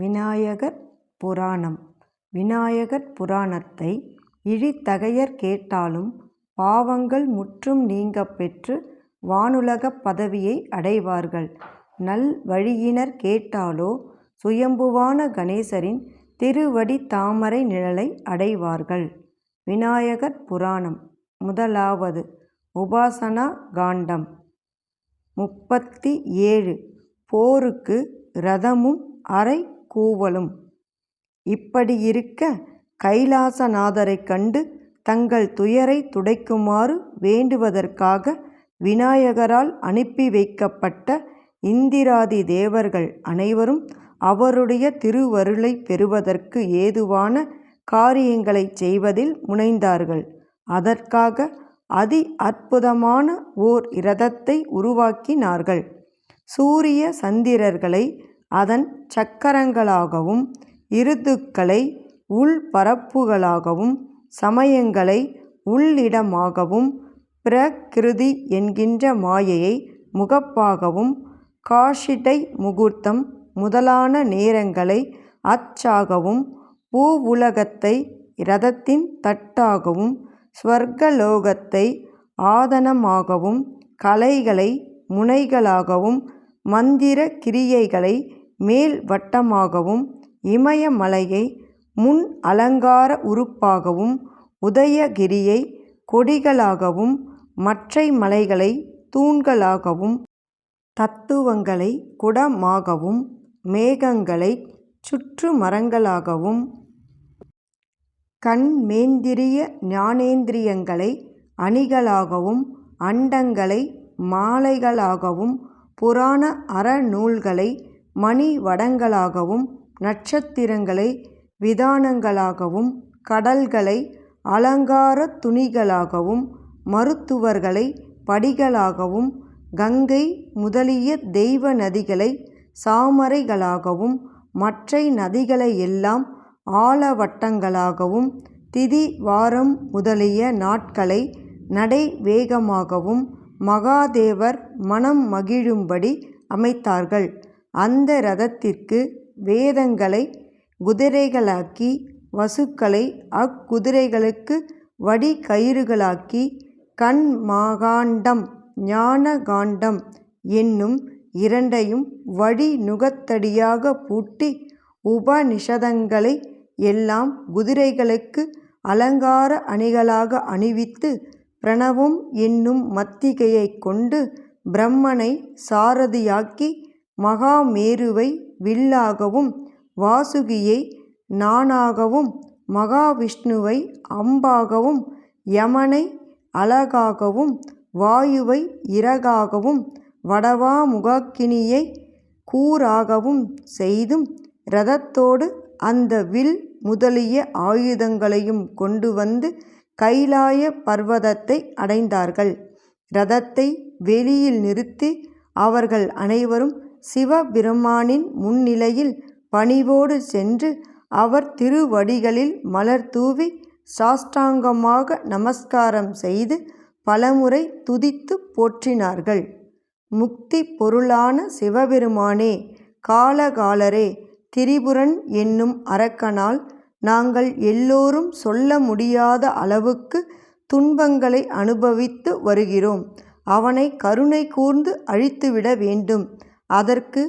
விநாயகர் புராணம் விநாயகர் புராணத்தை இழித்தகையர் கேட்டாலும் பாவங்கள் முற்றும் நீங்க பெற்று வானுலகப் பதவியை அடைவார்கள். நல்வழியினர் கேட்டாலோ சுயம்புவான கணேசரின் திருவடி தாமரை நிழலை அடைவார்கள். விநாயகர் புராணம் முதலாவது உபாசனா காண்டம் முப்பத்தி ஏழு போருக்கு ரதமும் அரை கூவலும் இப்படியிருக்க கைலாசநாதரைக் கண்டு தங்கள் துயரை துடைக்குமாறு வேண்டுவதற்காக விநாயகரால் அனுப்பி வைக்கப்பட்ட இந்திராதி தேவர்கள் அனைவரும் அவருடைய திருவருளை பெறுவதற்கு ஏதுவான காரியங்களைச் செய்வதில் முனைந்தார்கள். அதற்காக அதி அற்புதமான ஓர் இரதத்தை உருவாக்கினார்கள். சூரிய சந்திரர்களை அதன் சக்கரங்களாகவும் இருதுக்களை உள்பரப்புகளாகவும் சமயங்களை உள்ளிடமாகவும் பிரகிருதி என்கின்ற மாயையை முகப்பாகவும் காஷிட்டை முகூர்த்தம் முதலான நேரங்களை அச்சாகவும் பூவுலகத்தை இரதத்தின் தட்டாகவும் ஸ்வர்கலோகத்தை ஆதனமாகவும் கலைகளை முனைகளாகவும் மந்திர கிரியைகளை மேல் வட்டமாகவும் இமயமலையை முன் அலங்கார உறுப்பாகவும் உதயகிரியை கொடிகளாகவும் மற்றை மலைகளை தூண்களாகவும் தத்துவங்களை குடமாகவும் மேகங்களை சுற்று மரங்களாகவும் கண்மேந்திரிய ஞானேந்திரியங்களை அணிகளாகவும் அண்டங்களை மாலைகளாகவும் புராண அறநூல்களை மணி வடங்களாகவும் நட்சத்திரங்களை விதானங்களாகவும் கடல்களை அலங்காரத் துணிகளாகவும் மருத்துவர்களை படிகளாகவும் கங்கை முதலிய தெய்வ நதிகளை சாமரைகளாகவும் மற்றை நதிகளையெல்லாம் ஆலவட்டங்களாகவும் திதி வாரம் முதலிய நாட்களை நடைவேகமாகவும் மகாதேவர் மனம் மகிழும்படி அமைத்தார்கள். அந்த ரதத்திற்கு வேதங்களை குதிரைகளாக்கி வசுக்களை அக்குதிரைகளுக்கு வடிகயிறுகளாக்கி ஞான ஞானகாண்டம் என்னும் இரண்டையும் வடி நுகத்தடியாக பூட்டி உபநிஷதங்களை எல்லாம் குதிரைகளுக்கு அலங்கார அணிகளாக அணிவித்து பிரணவம் என்னும் மத்திகையைக் கொண்டு பிரம்மனை சாரதியாக்கி மகாமேருவை வில்லாகவும் வாசுகியை நானாகவும் மகாவிஷ்ணுவை அம்பாகவும் யமனை அழகாகவும் வாயுவை இறகாகவும் வடவாமுகாக்கினியைக் கூறாகவும் செய்தும் இரதத்தோடு அந்த வில் முதலிய ஆயுதங்களையும் கொண்டு வந்து கைலாய பர்வதத்தை அடைந்தார்கள். இரதத்தை வெளியில் நிறுத்தி அவர்கள் அனைவரும் சிவபெருமானின் முன்னிலையில் பணிவோடு சென்று அவர் திருவடிகளில் மலர் தூவி சாஷ்டாங்கமாக நமஸ்காரம் செய்து பலமுறை துதித்துப் போற்றினார்கள். முக்தி பொருளான சிவபெருமானே காலகாலரே திரிபுரன் என்னும் அரக்கனால் நாங்கள் எல்லோரும் சொல்ல முடியாத அளவுக்கு துன்பங்களை அனுபவித்து வருகிறோம். அவனை கருணை கூர்ந்து அழித்துவிட வேண்டும். அதற்கு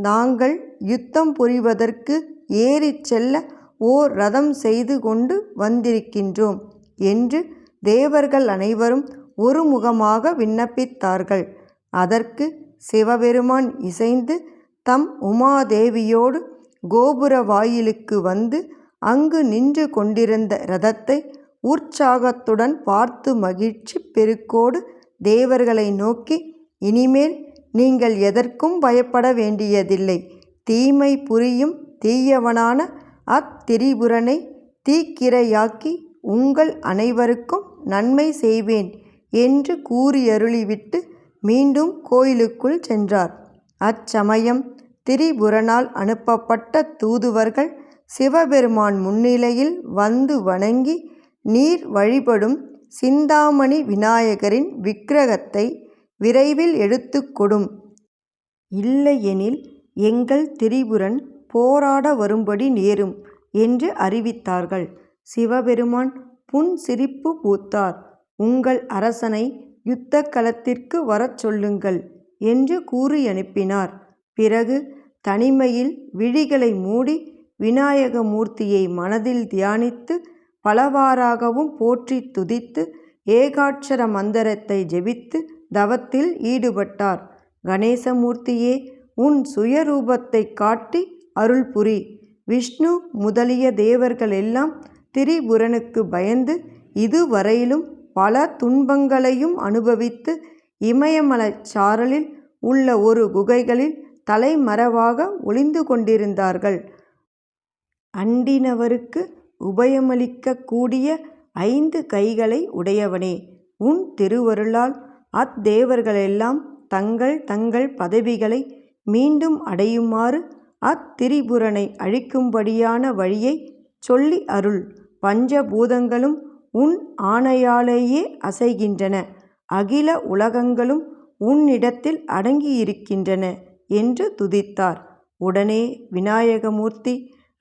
நாங்கள் யுத்தம் புரிவதற்கு ஏறிச் செல்ல ஓர் ரதம் செய்து கொண்டு வந்திருக்கின்றோம் என்று தேவர்கள் அனைவரும் ஒருமுகமாக விண்ணப்பித்தார்கள். அதற்கு சிவபெருமான் இசைந்து தம் உமாதேவியோடு கோபுர வாயிலுக்கு வந்து அங்கு நின்று கொண்டிருந்த ரதத்தை உற்சாகத்துடன் பார்த்து மகிழ்ச்சி பெருக்கோடு தேவர்களை நோக்கி இனிமேல் நீங்கள் எதற்கும் பயப்பட வேண்டியதில்லை. தீமை புரியும் தீயவனான அத்திரிபுரனை தீக்கிரையாக்கி உங்கள் அனைவருக்கும் நன்மை செய்வேன் என்று கூறியருளிவிட்டு மீண்டும் கோயிலுக்குள் சென்றார். அச்சமயம் திரிபுரனால் அனுப்பப்பட்ட தூதுவர்கள் சிவபெருமான் முன்னிலையில் வந்து வணங்கி நீர் வழிபடும் சிந்தாமணி விநாயகரின் விக்கிரகத்தை விரைவில் எடுத்து கொடும். இல்லையெனில் எங்கள் திரிபுரன் போராட வரும்படி நேரும் என்று அறிவித்தார்கள். சிவபெருமான் புன் சிரிப்பு பூத்தார். உங்கள் அரசனை யுத்த களத்திற்கு வரச் சொல்லுங்கள் என்று கூறியனுப்பினார். பிறகு தனிமையில் விழிகளை மூடி விநாயகமூர்த்தியை மனதில் தியானித்து பலவாறாகவும் போற்றி துதித்து ஏகாட்சர மந்திரத்தை ஜெபித்து தவத்தில் ஈடுபட்டார். கணேசமூர்த்தியே உன் சுயரூபத்தைக் காட்டி அருள் புரி. விஷ்ணு முதலிய தேவர்கள் எல்லாம் திரிபுரனுக்கு பயந்து இதுவரையிலும் பல துன்பங்களையும் அனுபவித்து இமயமலைச் சாரலில் உள்ள ஒரு குகைகளில் தலைமறைவாக ஒளிந்து கொண்டிருந்தார்கள். அண்டினவருக்கு உபயமளிக்கக்கூடிய ஐந்து கைகளை உடையவனே உன் திருவருளால் அத்தேவர்களெல்லாம் தங்கள் தங்கள் பதவிகளை மீண்டும் அடையுமாறு அத்திரிபுரனை அழிக்கும்படியான வழியைச் சொல்லி அருள். பஞ்ச பூதங்களும் உன் ஆணையாலேயே அசைகின்றன. அகில உலகங்களும் உன்னிடத்தில் அடங்கியிருக்கின்றன என்று துதித்தார். உடனே விநாயகமூர்த்தி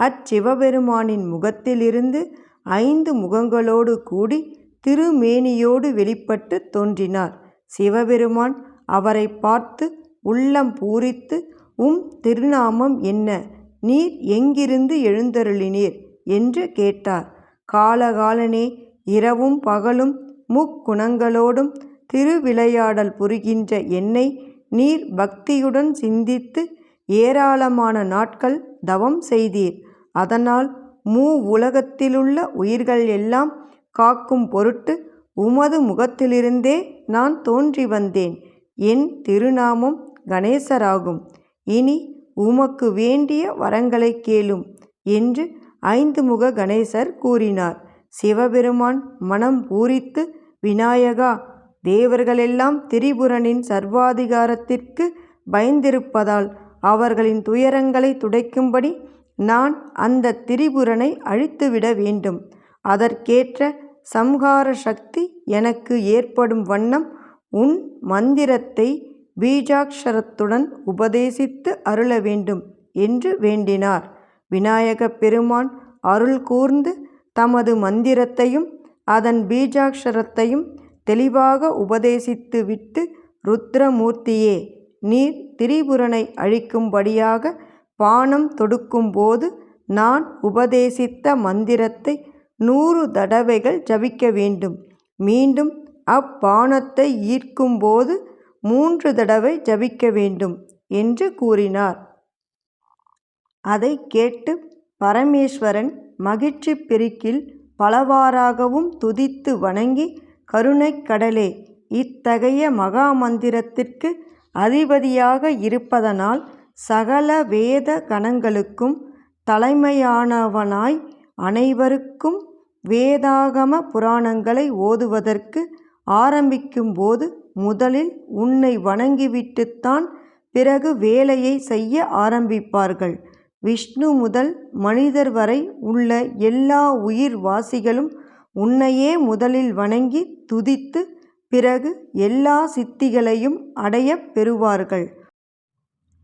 அச்சிவபெருமானின் முகத்திலிருந்து ஐந்து முகங்களோடு கூடி திருமேனியோடு வெளிப்பட்டுத் தோன்றினார். சிவபெருமான் அவரை பார்த்து உள்ளம் பூரித்து உம் திருநாமம் என்ன? நீர் எங்கிருந்து எழுந்தருளினீர்? என்று கேட்டார். காலகாலனே இரவும் பகலும் முக்குணங்களோடும் திருவிளையாடல் புரிகின்ற என்னை நீர் பக்தியுடன் சிந்தித்து ஏராளமான நாட்கள் தவம் செய்தீர். அதனால் மூ உலகத்திலுள்ள உயிர்கள் எல்லாம் காக்கும் பொருட்டு உமது முகத்திலிருந்தே நான் தோன்றி வந்தேன். என் திருநாமம் கணேசராகும். இனி உமக்கு வேண்டிய வரங்களைக் கேளும் என்று ஐந்து முக கணேசர் கூறினார். சிவபெருமான் மனம் பூரித்து விநாயகா தேவர்களெல்லாம் திரிபுரனின் சர்வாதிகாரத்திற்கு பயந்திருப்பதால் அவர்களின் துயரங்களைத் துடைக்கும்படி நான் அந்த திரிபுரனை அழித்துவிட வேண்டும். அதற்கேற்ற சம்ஹார சக்தி எனக்கு ஏற்படும் வண்ணம் உன் மந்திரத்தை பீஜாக்ஷரத்துடன் உபதேசித்து அருள வேண்டும் என்று வேண்டினார். விநாயக பெருமான் அருள் கூர்ந்து தமது மந்திரத்தையும் அதன் பீஜாக்ஷரத்தையும் தெளிவாக உபதேசித்து விட்டு ருத்ரமூர்த்தியே நீர் திரிபுரனை அழிக்கும்படியாக பானம் தொடுக்கும்போது நான் உபதேசித்த மந்திரத்தை நூறு தடவைகள் ஜபிக்க வேண்டும். மீண்டும் அப்பானத்தை ஈர்க்கும்போது மூன்று தடவை ஜபிக்க வேண்டும் என்று கூறினார். அதைக் கேட்டு பரமேஸ்வரன் மகிழ்ச்சி பெருக்கில் பலவாறாகவும் துதித்து வணங்கி கருணைக் கடலே இத்தகைய மகா மந்திரத்திற்கு அதிபதியாக இருப்பதனால் சகல வேத கணங்களுக்கும் தலைமையானவனாய் அனைவருக்கும் வேதாகம புராணங்களை ஓதுவதற்கு ஆரம்பிக்கும்போது முதலில் உன்னை வணங்கிவிட்டுத்தான் பிறகு வேலையை செய்ய ஆரம்பிப்பார்கள். விஷ்ணு முதல் மனிதர் வரை உள்ள எல்லா உயிர் வாசிகளும் உன்னையே முதலில் வணங்கி துதித்து பிறகு எல்லா சித்திகளையும் அடையப் பெறுவார்கள்.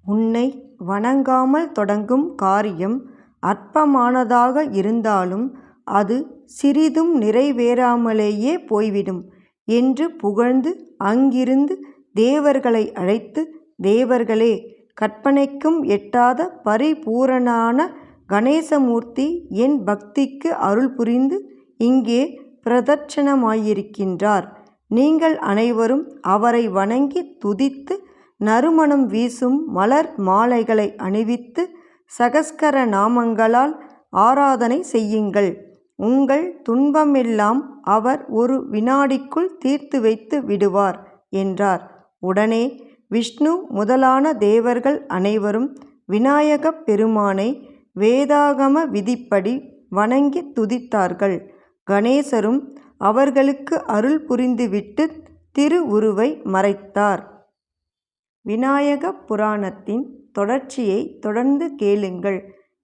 உன்னை வணங்காமல் தொடங்கும் காரியம் அற்பமானதாக இருந்தாலும் அது சிறிதும் நிறைவேறாமலேயே போய்விடும் என்று புகழ்ந்து அங்கிருந்து தேவர்களை அழைத்து தேவர்களே கற்பனைக்கும் எட்டாத பரிபூரணான கணேசமூர்த்தி என் பக்திக்கு அருள் புரிந்து இங்கே பிரதட்சணமாயிருக்கின்றார். நீங்கள் அனைவரும் அவரை வணங்கி துதித்து நறுமணம் வீசும் மலர் மாலைகளை அணிவித்து சகஸ்கர நாமங்களால் ஆராதனை செய்யுங்கள். உங்கள் துன்பமெல்லாம் அவர் ஒரு வினாடிக்குள் தீர்த்து வைத்து விடுவார் என்றார். உடனே விஷ்ணு முதலான தேவர்கள் அனைவரும் விநாயகப் பெருமானை வேதாகம விதிப்படி வணங்கித் துதித்தார்கள். கணேசரும் அவர்களுக்கு அருள் புரிந்துவிட்டு திருவுருவை மறைத்தார். விநாயக புராணத்தின் தொடர்ச்சியைத் தொடர்ந்து கேளுங்கள்.